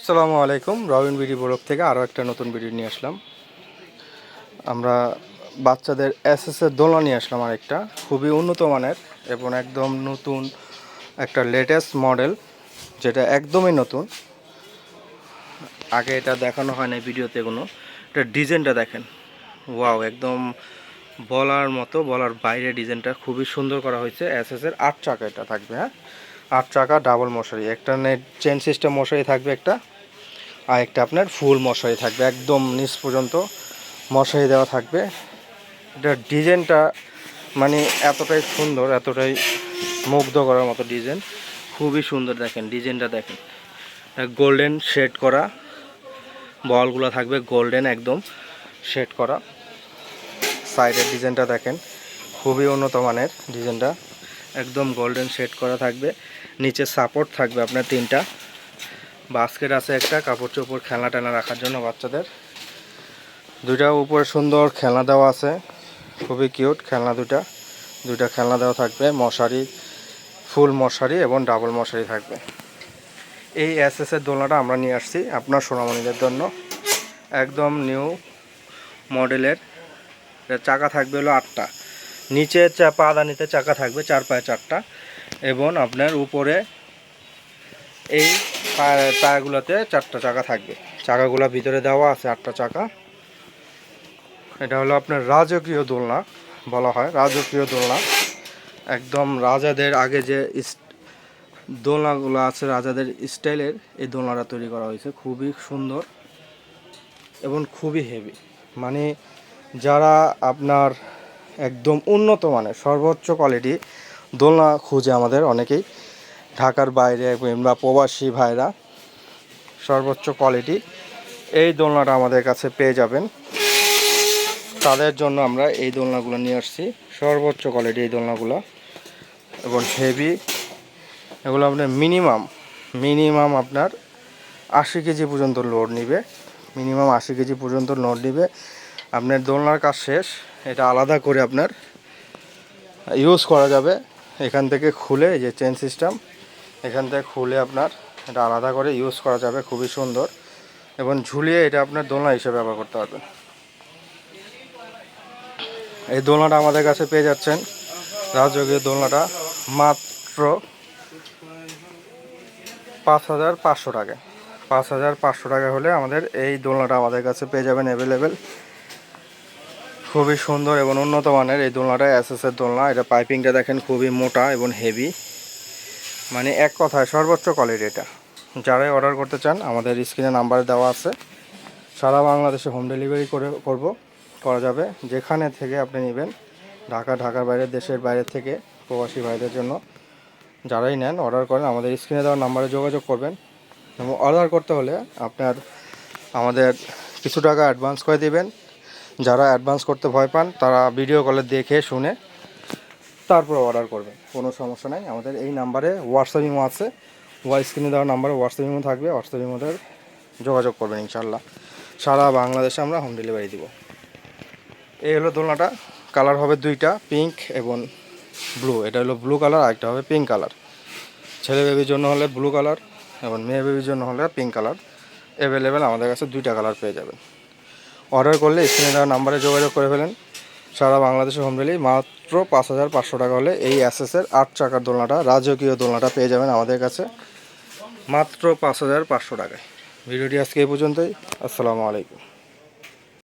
আসসালামু আলাইকুম, Robin BD blog থেকে আরও একটা নতুন ভিডিও নিয়ে আসলাম। আমরা বাচ্চাদের এস এর দোলনা নিয়ে আসলাম আরেকটা। খুবই উন্নত মানের এবং একদম নতুন একটা লেটেস্ট মডেল, যেটা একদমই নতুন। আগে এটা দেখানো হয় না ভিডিওতে কোনো। এটা ডিজাইনটা দেখেন। ওয়াও, একদম বলার মতো, বলার বাইরে ডিজাইনটা খুবই সুন্দর করা হয়েছে। এস এর আট চাকা এটা থাকবে হ্যাঁ? আট চাকা ডাবল মশারি। একটা নেট চেন সিস্টেম মশারি থাকবে একটা, আর একটা আপনার ফুল মশারি থাকবে, একদম নিচ পর্যন্ত মশারি দেওয়া থাকবে। এটার ডিজাইনটা মানে এতটাই সুন্দর, এতটাই মুগ্ধ করার মতো ডিজাইন। খুবই সুন্দর দেখেন, ডিজাইনটা দেখেন। গোল্ডেন শেড করা, বলগুলো থাকবে গোল্ডেন একদম শেড করা। সাইডের ডিজাইনটা দেখেন, খুবই উন্নত মানের ডিজাইনটা। একদম গোল্ডেন শেড করা থাকবে। নিচে সাপোর্ট থাকবে আপনার তিনটা। বাস্কেট আছে একটা, কাপড় চোপড়, খেলনা টেলনা রাখার জন্য বাচ্চাদের। দুইটা উপরে সুন্দর খেলনা দেওয়া আছে। খুবই কিউট খেলনা দুটা দুইটা খেলনা দেওয়া থাকবে, মশারি ফুল মশারি এবং ডাবল মশারি থাকবে। এই এস এস এর দোলনাটা আমরা নিয়ে আসছি আপনার সোনামণিদের জন্য। একদম নিউ মডেলের চাকা থাকবে হলো আটটা। নিচে চা পাদানিতে চাকা থাকবে, চার পায়ে চারটা। এবং আপনার উপরে এই টায়ারগুলোতে চারটা চাকা থাকবে। চাকাগুলো ভিতরে দেওয়া আছে আটটা চাকা। এটা হলো আপনার রাজকীয় দোলনা বলা হয়, রাজকীয় দোলনা। একদম রাজাদের আগে যে দোলনাগুলো আছে, রাজাদের স্টাইলের এই দোলনাটা তৈরি করা হয়েছে। খুবই সুন্দর এবং খুবই হেভি মানে যারা আপনার একদম উন্নত মানের, সর্বোচ্চ কোয়ালিটি দোলনা খুঁজে আমাদের অনেকেই। ঢাকার বাইরে কিংবা প্রবাসী ভাইরা সর্বোচ্চ কোয়ালিটি এই দোলনাটা আমাদের কাছে পেয়ে যাবেন। তাদের জন্য আমরা এই দোলনাগুলো নিয়ে আসছি, সর্বোচ্চ কোয়ালিটি এই দোলনাগুলো। এবং হেভি এগুলো আপনার মিনিমাম মিনিমাম আপনার আশি কেজি পর্যন্ত লোড নিবে। মিনিমাম আশি কেজি পর্যন্ত লোড নিবে। আপনার দোলনার কাজ শেষ। এটা আলাদা করে আপনার ইউজ করা যাবে। এখান থেকে খুলে যে চেন সিস্টেম এখান থেকে খুলে আপনার এটা আলাদা করে ইউজ করা যাবে, খুবই সুন্দর। এবং ঝুলিয়ে এটা আপনার দোলনা হিসেবে ব্যবহার করতে পারবেন। এই দোলনাটা আমাদের কাছে পেয়ে যাচ্ছেন। রাজযোগীয় দোলনাটা মাত্র পাঁচ হাজার পাঁচশো টাকা। পাঁচ হাজার পাঁচশো টাকা হলে আমাদের এই দোলনাটা আমাদের কাছে পেয়ে যাবেন অ্যাভেলেবেল খুবই সুন্দর এবং উন্নত মানের এই দোলনাটা এসএসের দোলনা। এটা পাইপিংটা দেখেন খুবই মোটা এবং হেভি মানে এক কথায় সর্বোচ্চ কোয়ালিটি এটা। যারাই অর্ডার করতে চান, আমাদের স্ক্রিনে নাম্বারে দেওয়া আছে। সারা বাংলাদেশে হোম ডেলিভারি করে, করব, করা যাবে। যেখানে থেকে আপনি নেবেন, ঢাকা, ঢাকার বাইরে, দেশের বাইরে থেকে, প্রবাসী ভাইদের জন্য। যারাই নেন অর্ডার করেন, আমাদের স্ক্রিনে দেওয়া নাম্বারে যোগাযোগ করবেন। এবং অর্ডার করতে হলে আপনার, আমাদের কিছু টাকা অ্যাডভান্স করে দিবেন। যারা অ্যাডভান্স করতে ভয় পান, তারা ভিডিও কলে দেখে, শুনে তারপর অর্ডার করবেন। কোনো সমস্যা নাই। আমাদের এই নাম্বারে হোয়াটসঅ্যাপ ইমো আছে। ওয়াই স্ক্রিনে দেওয়া নাম্বারে হোয়াটসঅ্যাপ ইমো থাকবে। হোয়াটসঅ্যাপ যোগাযোগ করবেন ইনশাল্লাহ সারা বাংলাদেশে আমরা হোম ডেলিভারি দিব। এই হলো দোলনাটা। কালার হবে দুইটা পিঙ্ক এবং ব্লু এটা হলো ব্লু কালার আর একটা হবে পিঙ্ক কালার ছেলে বেবির জন্য হলে ব্লু কালার এবং মেয়ে বেবির জন্য হলে পিঙ্ক কালার অ্যাভেলেবেল আমাদের কাছে দুইটা কালার পেয়ে যাবেন। অর্ডার করলে স্ক্রিনে দেওয়া নাম্বারে যোগাযোগ করে ফেলেন। সারা বাংলাদেশে হোম ডেলিভারি মাত্র পাঁচ হাজার পাঁচশো টাকা হলে এই অ্যাসেসের আট চাকার দোলনাটা, রাজকীয় দোলনাটা পেয়ে যাবেন আমাদের কাছে। মাত্র পাঁচ হাজার পাঁচশো টাকায়। ভিডিওটি আজকে এই পর্যন্তই। আসসালামু আলাইকুম।